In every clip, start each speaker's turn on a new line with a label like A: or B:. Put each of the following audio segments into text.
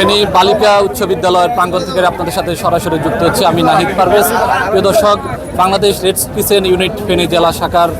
A: ফেনী বালিকা উচ্চ বিদ্যালয়ের প্রাঙ্গণ থেকে আপনাদের সাথে সরাসরি যুক্ত হচ্ছে আমি নাহিদ পারভেজ। প্রিয় দর্শক, বাংলাদেশ রেড স্পিসেন ইউনিট ফেনী জেলা শাখার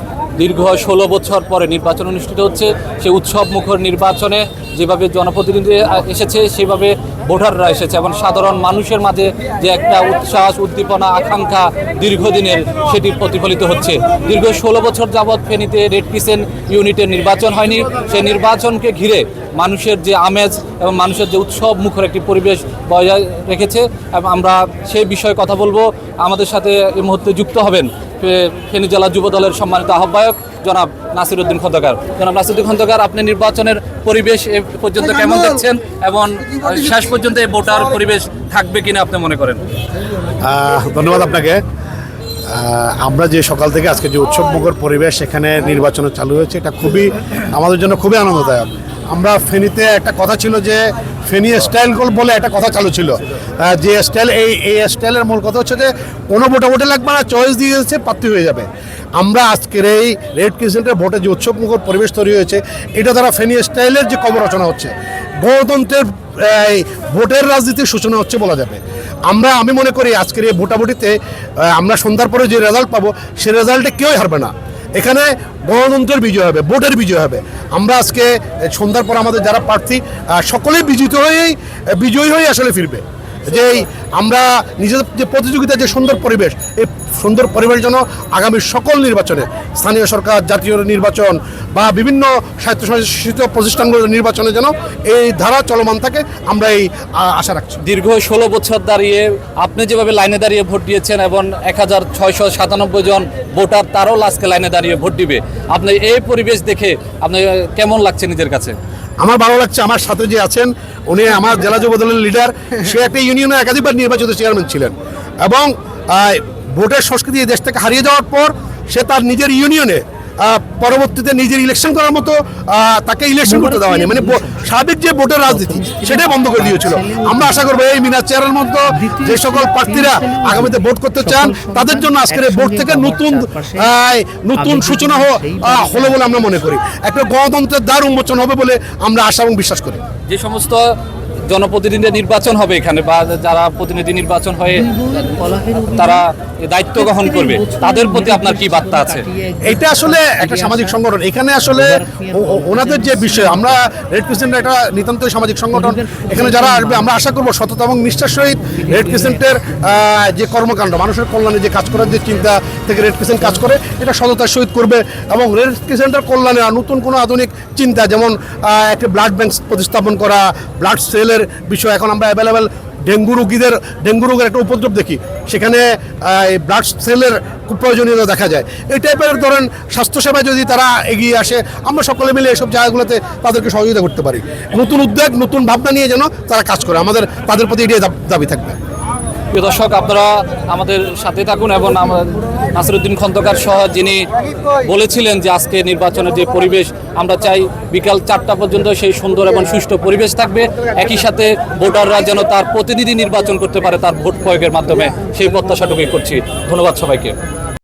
A: দীর্ঘ ষোলো বছর পরে নির্বাচন অনুষ্ঠিত হচ্ছে। সেই উৎসব মুখর নির্বাচনে যেভাবে জনপ্রতিনিধি এসেছে, সেভাবে ভোটাররা এসেছে এবং সাধারণ মানুষের মাঝে যে একটা উচ্ছ্বাস, উদ্দীপনা, আকাঙ্ক্ষা দীর্ঘদিনের সেটি প্রতিফলিত হচ্ছে। দীর্ঘ ষোলো বছর যাবৎ ফেনীতে রেড ক্রিসেন্ট ইউনিটের নির্বাচন হয়নি। সেই নির্বাচনকে ঘিরে মানুষের যে আমেজ এবং মানুষের যে উৎসব মুখর একটি পরিবেশ বজায় রেখেছে এবং আমরা সেই বিষয়ে কথা বলব। আমাদের সাথে এই মুহূর্তে যুক্ত হবেন ফেনী জেলা যুব দলের সম্মানিত আহ্বায়ক জনাব নাসিরুদ্দিন খন্দকার। জনাব নাসিরুদ্দিন খন্দকার আপনি নির্বাচনের পরিবেশ এ পর্যন্ত কেমন দেখছেন? এবং শেষ পর্যন্ত এই ভোটার পরিবেশ থাকবে কিনা আপনি মনে করেন?
B: ধন্যবাদ আপনাকে। আমরা যে সকাল থেকে আজকে যে উৎসবমুখর পরিবেশ এখানে নির্বাচন চালু হয়েছে এটা খুবই আমাদের জন্য খুবই আনন্দদায়ক। আমরা ফেনীতে একটা কথা ছিল যে ফেনী স্টাইল গোল বলে একটা কথা চালু ছিল। যে স্টাইল, এই এই স্টাইলের মূল কথা হচ্ছে যে কোনো ভোটে ভোটে লাগবে না চয়েস দিয়ে দিচ্ছে প্রার্থী হয়ে যাবে। আমরা আজকের এই রেড ক্রিসেন্টের ভোটে যে উৎসবমুখর পরিবেশ তৈরি হয়েছে, এটা দ্বারা ফেনী স্টাইলের যে কবর রচনা হচ্ছে, গণতন্ত্রের, এই, ভোটের রাজনীতির সূচনা হচ্ছে বলা যাবে। আমরা, আমি মনে করি আজকের এই ভোটাভুটিতে আমরা সন্ধ্যার পরে যে রেজাল্ট পাবো, সে রেজাল্টে কেউই হারবে না। এখানে গণতন্ত্রের বিজয় হবে, ভোটের বিজয় হবে। আমরা আজকে সন্ধ্যার পর আমাদের যারা প্রার্থী সকলেই বিজিত হয়েই বিজয়ী হয়ে আসলে ফিরবে। যে আমরা নিজেদের যে প্রতিযোগিতা যে সুন্দর পরিবেশ এই সুন্দর পরিবেশ যেন আগামী সকল নির্বাচনে স্থানীয় সরকার জাতীয় নির্বাচন বা বিভিন্ন স্বায়ত্তশাসিত প্রতিষ্ঠানগুলোর নির্বাচনে যেন এই ধারা চলমান থাকে আমরা এই আশা রাখছি।
A: দীর্ঘ ষোলো বছর দাঁড়িয়ে আপনি যেভাবে লাইনে দাঁড়িয়ে ভোট দিয়েছেন এবং এক হাজার ছয়শো সাতানব্বই জন ভোটার তারও আজকে লাইনে দাঁড়িয়ে ভোট দিবে আপনি এই পরিবেশ দেখে আপনি কেমন লাগছে নিজের কাছে?
B: আমার ভালো লাগছে আমার সাথে যে আছেন উনি আমার জেলা যুব দলের লিডার সে একটা ইউনিয়নে একাধিকবার নির্বাচিত চেয়ারম্যান ছিলেন। এবং ভোটের সংস্কৃতি দেশ থেকে হারিয়ে যাওয়ার পর সে তার নিজের ইউনিয়নে পরবর্তীতে নিজের ইলেকশন করার মতো তাকে ইলেকশন করতে দেওয়া হয়নি। মানে সাবেক যে ভোটের রাজনীতি, সেটাই বন্ধ করে দিয়েছিল। আমরা আশা করব এই মিনার চেয়ারের মতো যে সকল প্রার্থীরা আগামীতে ভোট করতে চান, তাদের জন্য আজকের এই ভোট থেকে নতুন নতুন সূচনা হলো বলে আমরা মনে করি। একটা গণতন্ত্রের দ্বার উন্মোচন হবে বলে আমরা আশা এবং বিশ্বাস করি।
A: যে সমস্ত জনপ্রতিনিধি নির্বাচন হবে এখানে বা যারা প্রতিনিধি নির্বাচন হয়ে তারা দায়িত্ব গ্রহণ করবে, তাদের প্রতি আপনার কি বার্তা আছে?
B: এটা আসলে একটা সামাজিক সংগঠন। এখানে আসলে ওনাদের যে বিষয়, আমরা রেড ক্রিসেন্ট একটা নিতান্তই সামাজিক সংগঠন। এখানে যারা আসবে, আমরা আশা করব সততা এবং নিষ্ঠার সহিত রেড ক্রিসেন্টের যে কর্মকাণ্ড, মানুষের কল্যাণে যে কাজ করার যে চিন্তা থেকে রেড ক্রিসেন্ট কাজ করে, এটা সততার সহিত করবে এবং রেড ক্রিসেন্টের কল্যাণে আর নতুন কোনো আধুনিক চিন্তা, যেমন একটা ব্লাড ব্যাংক প্রতিস্থাপন করা, ব্লাড সেলের বিষয়। এখন আমরা অ্যাভেলেবেল ডেঙ্গু রোগীদের, ডেঙ্গু রোগের একটা উপদ্রব দেখি। সেখানে ব্লাড সেলের খুব প্রয়োজনীয়তা দেখা যায়। এই টাইপের ধরেন স্বাস্থ্যসেবায় যদি তারা এগিয়ে আসে, আমরা সকলে মিলে এসব জায়গাগুলোতে তাদেরকে সহযোগিতা করতে পারি। নতুন উদ্যোগ, নতুন ভাবনা নিয়ে যেন তারা কাজ করে। আমাদের, তাদের প্রতি এটাই দাবি থাকবে।
A: প্রিয় দর্শক, আপনারা আমাদের সাথে থাকুন এবং আমার নাসিরুদ্দিন খন্দকার সহ যিনি বলেছিলেন যে আজকে নির্বাচনের যে পরিবেশ, আমরা চাই বিকাল চারটা পর্যন্ত সেই সুন্দর এবং সুষ্ঠু পরিবেশ থাকবে। একই সাথে ভোটাররা যেন তার প্রতিনিধি নির্বাচন করতে পারে তার ভোট প্রয়োগের মাধ্যমে। সেই প্রত্যাশাটুকুই করছি। ধন্যবাদ সবাইকে।